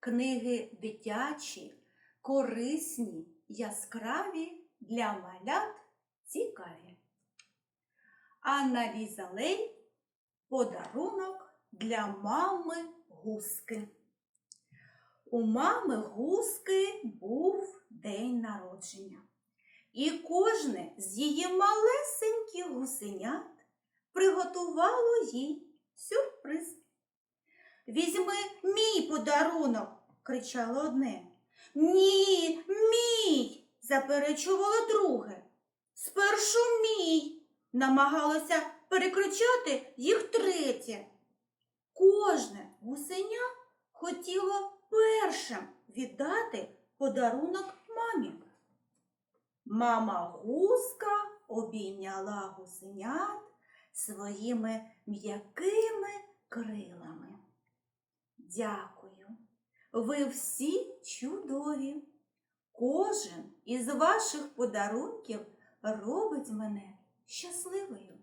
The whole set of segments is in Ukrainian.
книги дитячі, корисні, яскраві для малят цікаві. Анна Ліза Лей подарунок для мами гуски. У мами гуски був день народження. І кожне з її малесеньких гусенят приготувало їй сюрприз. Візьми мій подарунок, кричало одне. Ні, мій, заперечувало друге. Спершу мій, намагалося перекричати їх третє. Кожне гусеня хотіло першим віддати подарунок мамі. Мама гуска обійняла гусенят своїми м'якими крилами. Дякую. Ви всі чудові. Кожен із ваших подарунків робить мене щасливою.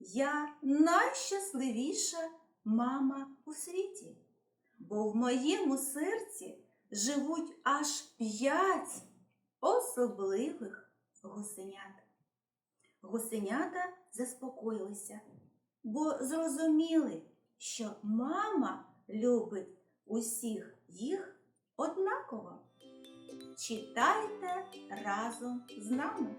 Я найщасливіша мама у світі, бо в моєму серці живуть аж п'ять особливих гусенят. Гусенята заспокоїлися, бо зрозуміли, що мама любить усіх їх однаково. Читайте разом з нами.